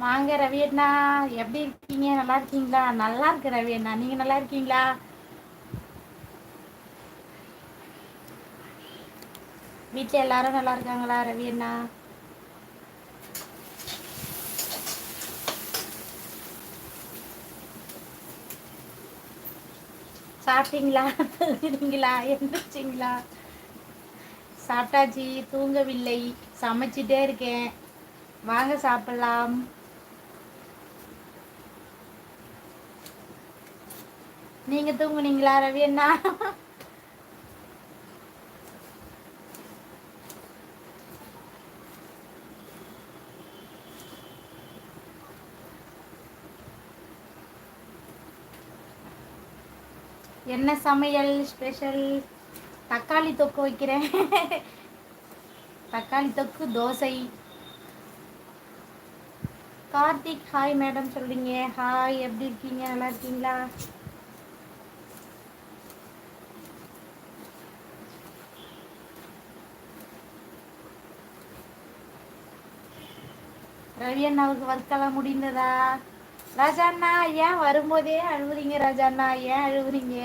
வாங்க ரவி அண்ணா. எப்படி இருக்கீங்க? நல்லா இருக்கீங்களா? நல்லா இருக்கு ரவி அண்ணா. நீங்க நல்லா இருக்கீங்களா? வீட்டில் எல்லாரும் நல்லா இருக்காங்களா ரவி அண்ணா? சாப்பிட்டீங்களா? தூங்குறீங்களா எந்திரிச்சிங்களா? சாப்பிட்டாச்சு. தூங்கவில்லை. சமைச்சிட்டே இருக்கேன். வாங்க சாப்பிடலாம். நீங்க தூங்குனீங்களா ரவி அண்ணா? என்ன சமையல் ஸ்பெஷல் தக்காளி தொக்கு வைக்கிறேன். தக்காளி தொக்கு தோசை. கார்த்திக் ஹாய் மேடம் சொல்றீங்க. ஹாய் எப்படி இருக்கீங்க? நல்லா இருக்கீங்களா? ரவி அண்ணாவுக்கு ஒர்க்கெல்லாம் முடிந்ததா? ராஜா அண்ணா ஏன் வரும்போதே அழுவுறீங்க? ராஜா அண்ணா ஏன் அழுவுறீங்க?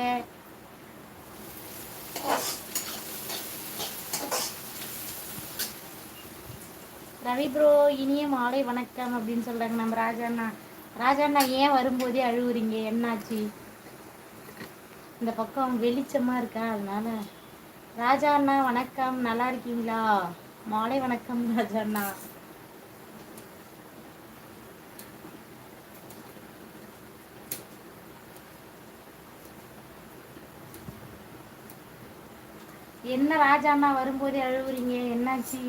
ரவி ப்ரோ இனிய மாலை வணக்கம் அப்படின்னு சொல்றாங்க நம்ம ராஜா அண்ணா. ராஜா அண்ணா ஏன் வரும்போதே அழுவுறீங்க? என்னாச்சு? இந்த பக்கம் வெளிச்சமா இருக்கா? அதனால ராஜா அண்ணா வணக்கம். நல்லா இருக்கீங்களா? மாலை வணக்கம் ராஜா அண்ணா. என்ன ராஜா அண்ணா வரும்போதே அழுவுறீங்க? என்னாச்சு?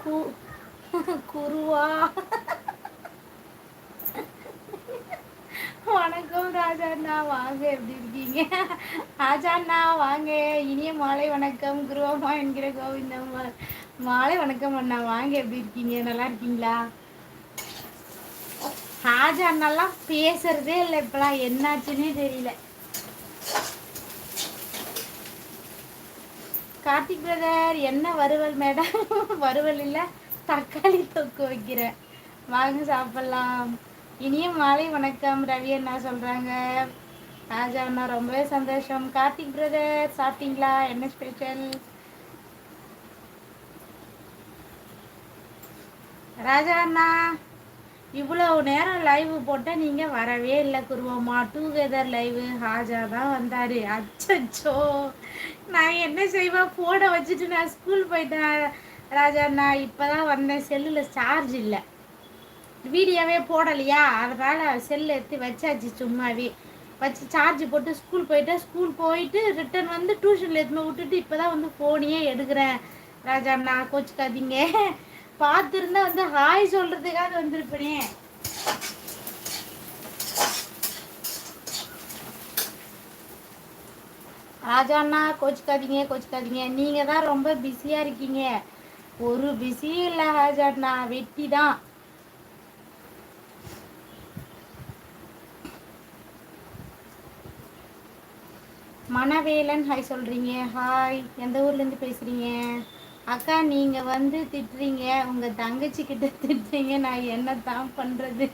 கு- குருவா. வணக்கம் ராஜா அண்ணா வாங்க எப்படி இருக்கீங்க? ராஜா அண்ணா வாங்க. இனிய மாலை வணக்கம். குருவம்மா என்கிற கோவிந்தம்மா மாலை வணக்கம் அண்ணா. வாங்க எப்படி இருக்கீங்க? நல்லா இருக்கீங்களா? ராஜா அண்ணாலாம் பேசுறதே இல்லை இப்பெல்லாம். என்னாச்சுன்னே தெரியல. கார்த்திக் பிரதர் என்ன வறுவல் மேடம் வறுவல் இல்லை தக்காளி தொக்கு வைக்கிறேன். வாங்க சாப்பிடலாம். இனிய மாலை வணக்கம் ரவி அண்ணா சொல்றாங்க. ராஜா அண்ணா ரொம்பவே சந்தோஷம். கார்த்திக் பிரதர் சாப்பிட்டீங்களா? என்ன ஸ்பெஷல் ராஜா அண்ணா இவ்வளவு நேரம் லைவ் போட்டால் நீங்கள் வரவே இல்லை குருவம்மா. டூகெதர் லைவு ஹாஜா தான் வந்தார். அச்சோ நான் என்ன செய்வேன் போனை வச்சுட்டு நான் ஸ்கூல் போயிட்டேன். ராஜா அண்ணா இப்பதான் வந்தேன். செல்லில் சார்ஜ் இல்லை. வீடியோவே போடலையா? அதனால் செல்லு எடுத்து வச்சாச்சு சும்மாவே. வச்சு சார்ஜ் போட்டு ஸ்கூல் போயிட்டேன். ஸ்கூல் போயிட்டு ரிட்டர்ன் வந்து டியூஷனில் எடுத்துன்னு விட்டுட்டு இப்போ தான் வந்து ஃபோனையே எடுக்கிறேன். ராஜா அண்ணா கோச்சுக்காதீங்க. பார்த்துருந்தா வந்து ஹாய் சொல்றதுக்காக வந்திருப்பேனே. ராஜாண்ணா கோச்சுக்காதீங்க கோச்சுக்காதீங்க. நீங்க தான் ரொம்ப பிஸியா இருக்கீங்க. ஒரு பிஸியும் இல்லை ராஜாண்ணா வெட்டி தான் மணவேலன் ஹாய் சொல்றீங்க. ஹாய் எந்த ஊர்ல இருந்து பேசுறீங்க? அக்கா நீங்க வந்து திட்டுறீங்க உங்க தங்கச்சி கிட்ட திட்டுறீங்க நான் என்ன தான் பண்றது?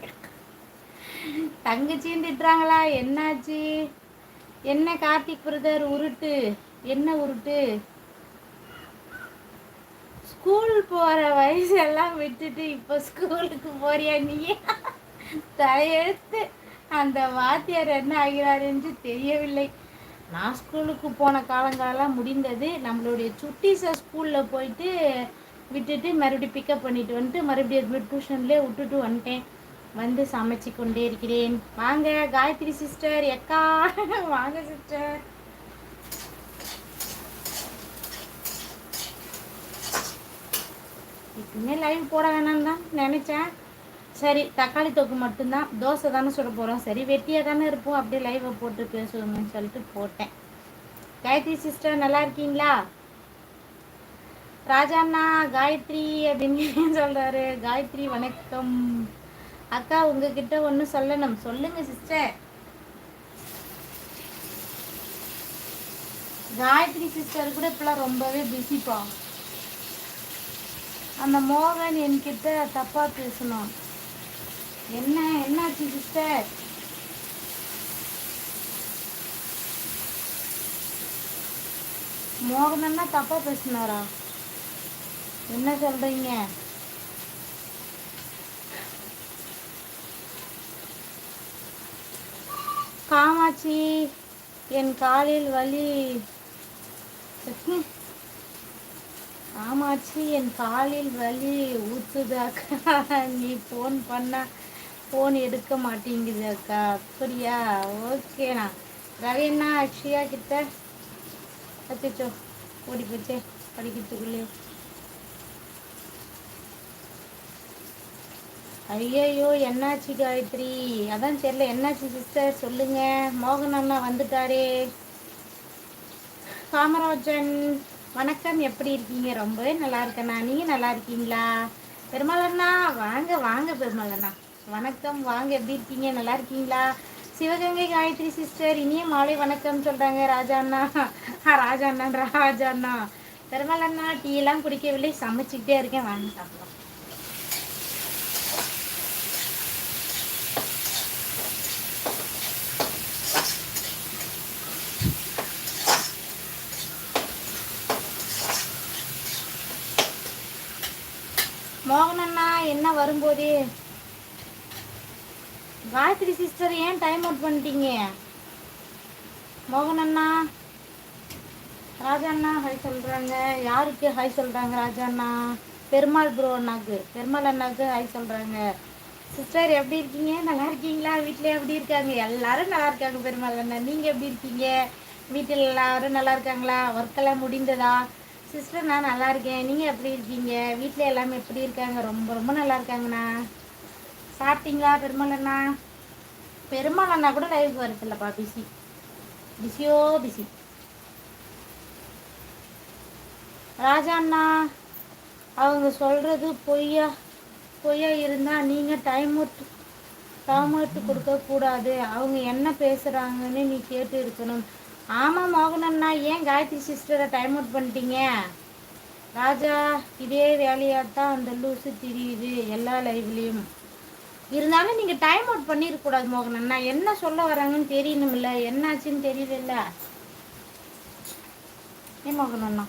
தங்கச்சியும் திட்டுறாங்களா? என்னாச்சு? என்ன கார்த்திக் பிரதர் உருட்டு? என்ன உருட்டு? ஸ்கூல் போற வயசெல்லாம் விட்டுட்டு இப்போ ஸ்கூலுக்கு போறியா நீ தலையெழுத்து அந்த வாத்தியார் என்ன ஆகிறாருன்னு என்று தெரியவில்லை. நான் ஸ்கூலுக்கு போன காலங்காலம் முடிந்தது நம்மளுடைய சுட்டீஸை ஸ்கூலில் போயிட்டு விட்டுட்டு மறுபடியும் பிக்கப் பண்ணிட்டு வந்துட்டு மறுபடியும் டியூஷன்லேயே விட்டுட்டு வந்துட்டேன். வந்து சமைச்சு கொண்டே இருக்கிறேன். வாங்க காயத்ரி சிஸ்டர் எக்கா வாங்க சிஸ்டர் இப்பவுமே லைவ் போட வேணாம்னு தான் நினச்சேன். சரி தக்காளி தொக்கு மட்டும்தான். தோசை தானே சுட போகிறோம் சரி வெட்டியாக தானே இருப்போம். அப்படியே லைவை போட்டு பேசுவோம்னு சொல்லிட்டு போட்டேன். காயத்ரி சிஸ்டர் நல்லா இருக்கீங்களா? ராஜாண்ணா காயத்ரி அப்படின்னு சொல்கிறாரு காயத்ரி வணக்கம். அக்கா உங்ககிட்ட ஒன்று சொல்லணும். சொல்லுங்க சிஸ்டர் காயத்ரி சிஸ்டர் கூட இப்பெல்லாம் ரொம்பவே பிஸிப்பா அந்த மோகன் என்கிட்ட தப்பாக பேசணும் என்ன என்னாச்சு சிஸ்டர் மோகன் தப்பா பேசினாரா? என்ன சொல்றீங்க? காமாட்சி என் காலில் வலி. காமாட்சி என் காலில் வலி ஊத்துதாக்கா. நீ ஃபோன் பண்ண. ஃபோன் எடுக்க மாட்டேங்குது அக்கா. அப்படியா? ஓகேண்ணா என்ன அக்ஷயா கிட்ட? அச்சோ ஓடி போச்சே. படிக்கிறதுக்குள்ளே. ஐயையோ என்னாச்சு காயத்ரி? அதான் தெரியல. என்னாச்சு சிஸ்டர் சொல்லுங்க. மோகன் அண்ணா வந்துட்டாரே. காமராஜன் வணக்கம். எப்படி இருக்கீங்க? ரொம்பவே நல்லா இருக்கேண்ணா நீங்கள் நல்லா இருக்கீங்களா? பெருமாள் அண்ணா வாங்க வாங்க பெருமாள் அண்ணா. வணக்கம். வாங்க எப்படி இருக்கீங்க? நல்லா இருக்கீங்களா? சிவகங்கை காயத்ரி சிஸ்டர் இனிய மாலை வணக்கம் சொல்கிறாங்க ராஜா அண்ணா. ராஜா அண்ணா ராஜா அண்ணா. பெருமாள் அண்ணா டீ எல்லாம் குடிக்கவில்லை. சமைச்சிக்கிட்டே இருக்கேன். வாங்க சாப்பிடலாம். மோகனண்ணா என்ன வரும்போதே? காயத்ரி சிஸ்டர் ஏன் டைம் அவுட் பண்ணிட்டீங்க? மோகன் அண்ணா ராஜா அண்ணா ஹாய் சொல்கிறாங்க யாருக்கு ஹாய் சொல்கிறாங்க ராஜா அண்ணா? பெருமாள் ப்ரோ அண்ணாக்கு. பெருமாள் அண்ணாக்கு ஹாய் சொல்கிறாங்க சிஸ்டர் எப்படி இருக்கீங்க? நல்லா இருக்கீங்களா? வீட்டில் எப்படி இருக்காங்க? எல்லாரும் நல்லா இருக்காங்க பெருமாள் அண்ணா. நீங்கள் எப்படி இருக்கீங்க? வீட்டில் எல்லாரும் நல்லா இருக்காங்களா? ஒர்க்கெல்லாம் முடிந்ததா? சிஸ்டர் நான் நல்லா இருக்கேன். நீங்கள் எப்படி இருக்கீங்க? வீட்டில் எல்லாமே எப்படி இருக்காங்க? ரொம்ப ரொம்ப நல்லா இருக்காங்கண்ணா. சாப்பிட்டீங்களா பெருமாள் அண்ணா பெருமாள் அண்ணா கூட லைவுக்கு வரதில்லப்பா பிஸி பிஸியோ பிஸி ராஜா அண்ணா அவங்க சொல்கிறது பொய்யா பொய்யா இருந்தால் நீங்கள் டைம் அவுட் டைம் அவுட் கொடுக்கக்கூடாது அவங்க என்ன பேசுகிறாங்கன்னு நீ கேட்டு இருக்கணும். ஆமாம் மோகனண்ணா ஏன் காயத்ரி சிஸ்டரை டைம் அவுட் பண்ணிட்டீங்க? ராஜா இதே வேலையாகத்தான் அந்த லூஸு தெரியுது எல்லா லைவ்லேயும் இருந்தாலும் நீங்கள் டைம் அவுட் பண்ணிடக்கூடாது மோகனன். நான் என்ன சொல்ல வராங்கன்னு தெரியணும்ல. என்னாச்சுன்னு தெரியல ஏன் மோகனண்ணா.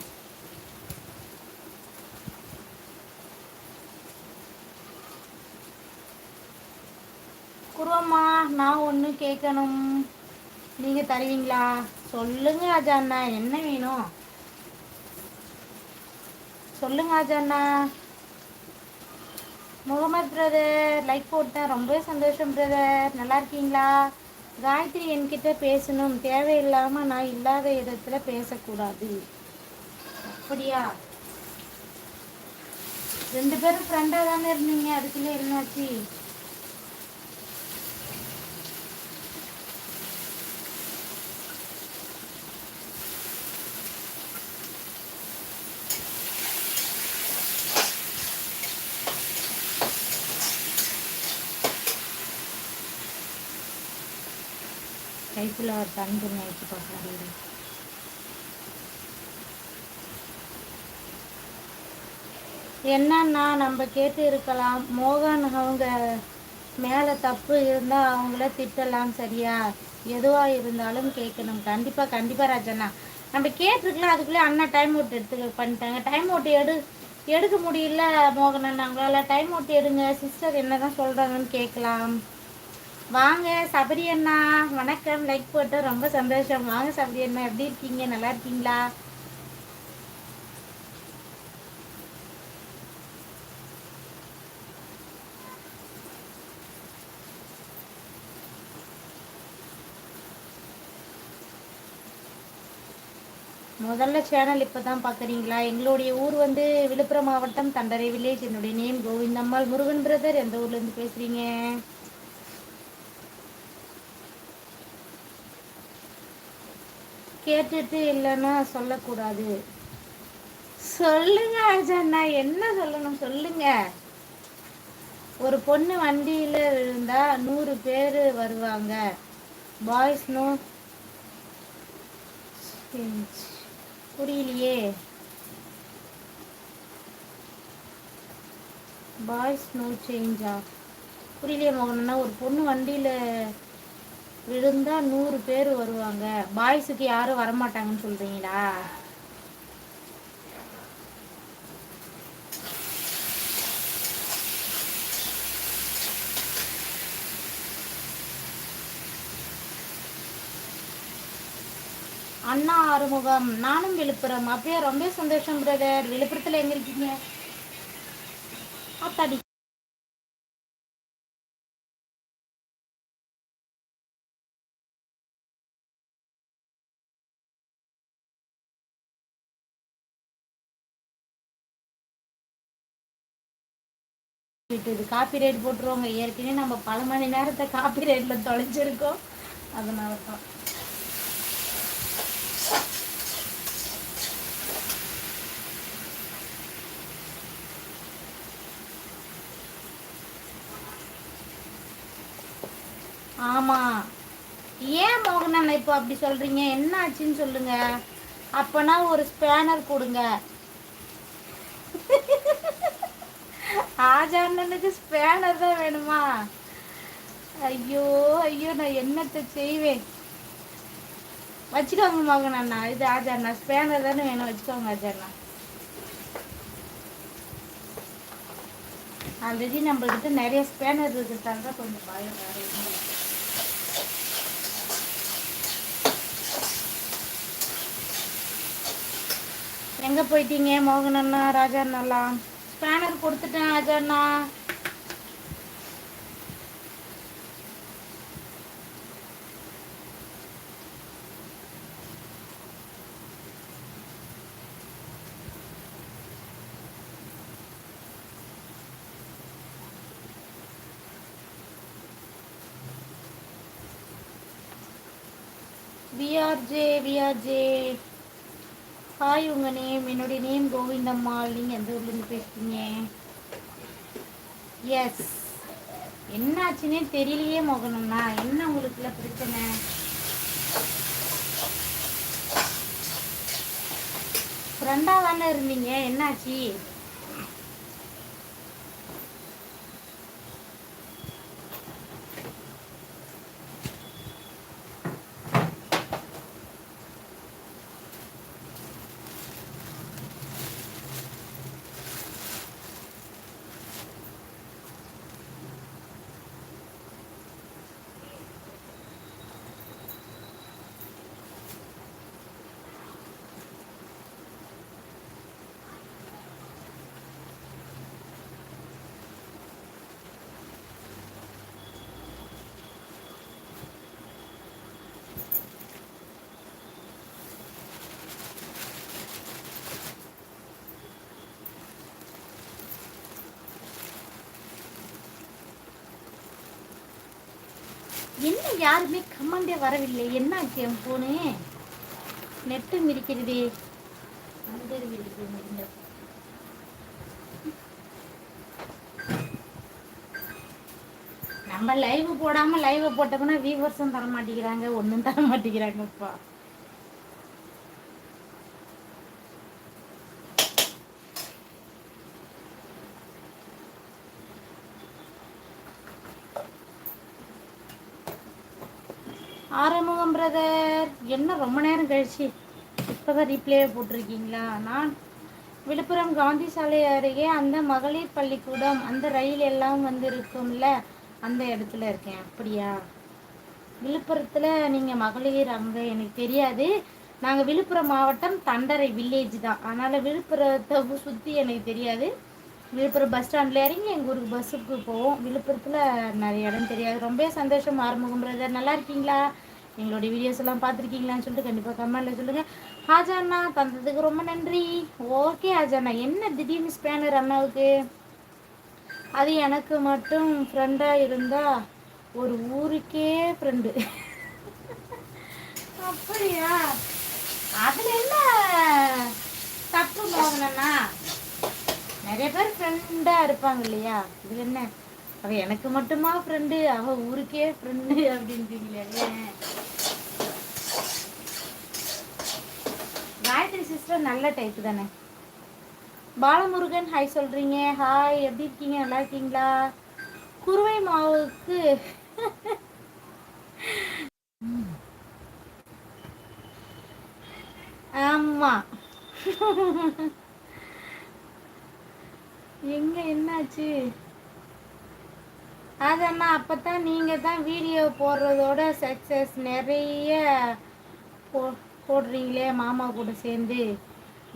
குருவம்மா நான் ஒன்று கேட்கணும் நீங்கள் தருவீங்களா? சொல்லுங்க ராஜா அண்ணா என்ன வேணும்? சொல்லுங்க ராஜா அண்ணா முகமது பிரதர் லைக் போட்டேன் ரொம்பவே சந்தோஷம் பிரதர் நல்லா இருக்கீங்களா? காயத்ரி என்கிட்ட பேசணும். தேவையில்லாமல் நான் இல்லாத இடத்துல பேசக்கூடாது. அப்படியா? ரெண்டு பேரும் ஃப்ரெண்டாக தானே இருந்தீங்க. அதுக்குள்ளே என்னாச்சு? கைக்குள்ள தண்ணி ஆயிடுச்சு பார்க்குறாரு என்னன்னா நம்ம கேட்டு இருக்கலாம். மோகன் அவங்க மேலே தப்பு இருந்தால் அவங்கள திட்டலாம் சரியா? எதுவாக இருந்தாலும் கேட்கணும். கண்டிப்பாக கண்டிப்பாக ராஜண்ணா. நம்ம கேட்டிருக்கலாம் அதுக்குள்ளே அண்ணா டைம் அவுட் எடுத்து பண்ணிட்டாங்க. டைம் அவுட் எடு எடுக்க முடியல மோகன் அண்ணா. அவங்களால டைம் அவுட் எடுங்க. சிஸ்டர் என்ன தான் சொல்கிறாங்கன்னு கேட்கலாம். வாங்க சபரி அண்ணா வணக்கம். லைக் போட்டு ரொம்ப சந்தோஷம். வாங்க சபரி அண்ணா எப்படி இருக்கீங்க? நல்லா இருக்கீங்களா? முதல்ல சேனல் இப்போ தான் பார்க்குறீங்களா எங்களுடைய ஊர் வந்து விழுப்புரம் மாவட்டம் தண்டரை வில்லேஜ் என்னுடைய நேம் கோவிந்தம்மாள் முருகன் பிரதர் எந்த ஊர்லேருந்து பேசுகிறீங்க கேட்டுட்டு இல்லைன்னா சொல்லக்கூடாது. சொல்லுங்க அஜண்ணா என்ன சொல்லணும் சொல்லுங்க. ஒரு பொண்ணு வண்டியில் விழுந்தா நூறு பேர் வருவாங்க. பாய்ஸ் நோ புரியலையே. பாய்ஸ் நோ சேஞ்சா புரியலையே மகனா ஒரு பொண்ணு வண்டியில் விழுந்தா நூறு பேர் வருவாங்க. பாய்ஸுக்கு யாரும் வரமாட்டாங்கன்னு சொல்றீங்களா? அண்ணா ஆறுமுகம் நானும் விழுப்புரம். அப்படியே ரொம்ப சந்தோஷம் பிரதர் விழுப்புரத்தில் எங்க இருக்கீங்க? அத்தாடி இது காப்பி ரேட் போட்டுருவாங்க. ஏற்கனவே நம்ம பல மணி நேரத்தை காப்பி ரேட்டில் தொலைஞ்சிருக்கோம். அதனால தான். ஆமாம் ஏன் மோகனண்ணா இப்போ அப்படி சொல்கிறீங்க என்ன ஆச்சுன்னு சொல்லுங்க. அப்போனா ஒரு ஸ்பேனர் கொடுங்க. ஆஜா அண்ணனுக்கு ஸ்பேனர் தான் வேணுமா? ஐயோ ஐயோ நான் என்னத்தை செய்வேன்? வச்சுக்கோங்க மகன் அண்ணா இது ஆஜா அண்ணா ஸ்பேனர் தானே வேணும். வச்சுக்கோங்க ஆஜா அண்ணா ஆல்ரெடி நம்மள்கிட்ட நிறைய ஸ்பேனர் இருக்கிறதால தான் கொஞ்சம் பயம் எங்கே போயிட்டீங்க மோகன் அண்ணா ராஜா அண்ணாலாம் ஸ்பேனர் கொடுத்துட்டேன் ராஜா அண்ணா விஆர்ஜே விஆர்ஜே ஹாய் உங்க நேம் என்னுடைய நேம் கோவிந்தம்மாள் நீங்கள் எந்த ஊர்லேருந்து பேசுறீங்க? எஸ் என்னாச்சுன்னே தெரியலையே மோகனம்னா என்ன உங்களுக்குள்ள பிரச்சனை? ஃப்ரெண்டாக தானே இருந்தீங்க. என்னாச்சு? என்ன யாருமே கமெண்டே வரவில்லை. என்ன ஆச்சு என் போனு நெட்டு மிதிக்கிறது. நம்ம லைவ் போடாம லைவ் போட்டோம்னா வியூவர்ஸும் தர மாட்டேங்கிறாங்க ஒன்றும் தர மாட்டேங்கிறாங்கப்பா ஆறுமுகம் பிரதர் என்ன ரொம்ப நேரம் கழிச்சு? இப்போதான் ரீப்ளேவே போட்டிருக்கீங்களா? நான் விழுப்புரம் காந்தி சாலை அருகே அந்த மகளிர் பள்ளிக்கூடம் அந்த ரயில் எல்லாம் வந்து இருக்கும்ல அந்த இடத்துல இருக்கேன். அப்படியா? விழுப்புரத்தில் நீங்கள் மகளிர் அங்கே எனக்கு தெரியாது. நாங்கள் விழுப்புரம் மாவட்டம் தண்டரை வில்லேஜ் தான். அதனால் விழுப்புரத்தை சுற்றி எனக்கு தெரியாது. விழுப்புரம் பஸ் ஸ்டாண்டில் இறங்கி எங்கள் ஊருக்கு பஸ்ஸுக்கு போவோம். விழுப்புரத்தில் நிறைய இடம் தெரியாது. ரொம்ப சந்தோஷம் ஆறுமுகம் பிரதர் நல்லா இருக்கீங்களா? எங்களுடைய வீடியோஸ் எல்லாம் பார்த்துருக்கீங்களான்னு சொல்லிட்டு கண்டிப்பாக கமெண்ட்டில் சொல்லுங்கள் ஹாஜா அண்ணா தந்ததுக்கு ரொம்ப நன்றி. ஓகே ஹாஜா அண்ணா என்ன திடீர்னு ஸ்பேனர் அண்ணாவுக்கு அது எனக்கு மட்டும் ஃப்ரெண்டாக இருந்தால் ஒரு ஊருக்கே ஃப்ரெண்டு அப்படியா? அதில் என்ன தப்பு மோகனண்ணா? நிறைய பேர் ஃப்ரெண்டாக இருப்பாங்க இல்லையா? இது என்ன? அவ எனக்கு மட்டுமா ஃப்ரெண்டு அவ ஊருக்கே ஃப்ரெண்டு அப்படின்றீங்களே காயத்ரி சிஸ்டர் நல்ல டைப் தானே. பாலமுருகன் ஹாய் சொல்கிறீங்க ஹாய் எப்படி இருக்கீங்க? நல்லா இருக்கீங்களா? குருவை மாவுக்கு. ஆமாம் எங்க என்னாச்சு? அதண்ணா அப்போ தான் நீங்கள் தான் வீடியோ போடுறதோட சக்ஸஸ் நிறைய போ போடுறீங்களே மாமா கூட சேர்ந்து.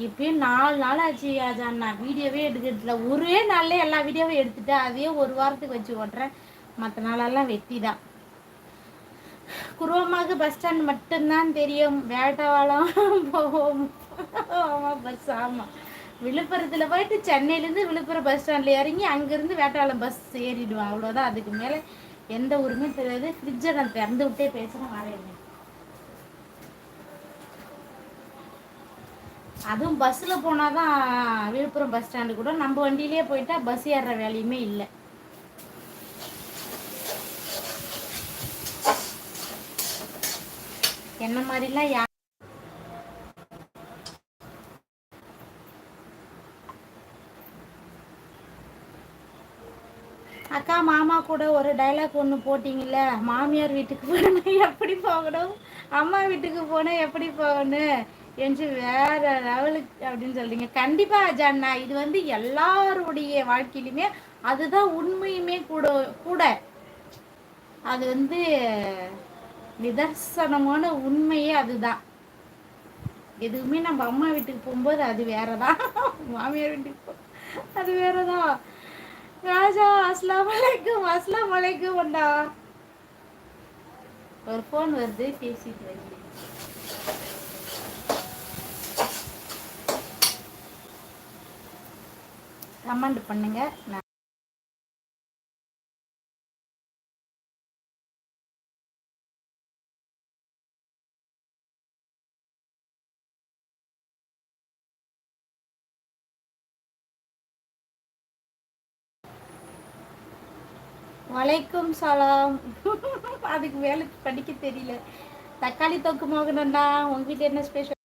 இப்பயும் நாலு நாள் ஆச்சு அண்ணா வீடியோவே எடுக்கிறதுல ஒரே நாளில் எல்லா வீடியோவும் எடுத்துட்டு அதையே ஒரு வாரத்துக்கு வச்சு ஓட்டுறேன். மற்ற நாளெல்லாம் வெட்டி தான். குருவமாக பஸ் ஸ்டாண்ட் மட்டும்தான் தெரியும். வேட்டவாளம் போவோம். ஆமாம் பஸ் ஆமாம் விழுப்புரத்தில் போயிட்டு சென்னையிலேருந்து விழுப்புரம் பஸ் ஸ்டாண்டில் இறங்கி அங்கேருந்து வேட்டாளம் பஸ் ஏறிடுவோம் அவ்வளோதான் அதுக்கு மேலே எந்த ஊருமே தெரியாது. ஃப்ரிட்ஜை நான் திறந்து விட்டே பேசுகிறேன் வரேன் அதுவும் பஸ்ஸில் போனால் தான் விழுப்புரம் பஸ் ஸ்டாண்டு கூட. நம்ம வண்டியிலே போயிட்டா பஸ் ஏறுற வேலையுமே இல்லை. என்ன மாதிரிலாம் யா அக்கா மாமா கூட ஒரு டைலாக் ஒன்று போட்டிங்கல்ல மாமியார் வீட்டுக்கு போனால் எப்படி போகணும்? அம்மா வீட்டுக்கு போனால் எப்படி போகணும்? என்று வேற லெவலுக்கு அப்படின்னு சொல்றீங்க. கண்டிப்பா அஜாண்ணா இது வந்து எல்லாருடைய வாழ்க்கையிலுமே அதுதான் உண்மையுமே கூட கூட. அது வந்து நிதர்சனமான உண்மையே அதுதான். எதுவுமே நம்ம அம்மா வீட்டுக்கு போகும்போது அது வேறதான். மாமியார் வீட்டுக்கு போ அது வேறதான். ராஜா அஸ்லாம் வலைக்கும் அஸ்லாம் வலைக்கும் ஒண்டா ஒரு ஃபோன் வருது பேசிட்டு வருது கமெண்ட் பண்ணுங்க. நான் வலைக்கும் சலாம். அதுக்கு வேலை படிக்க தெரியல. தக்காளி தொக்கு மோகனண்டா உங்ககிட்ட என்ன ஸ்பெஷல்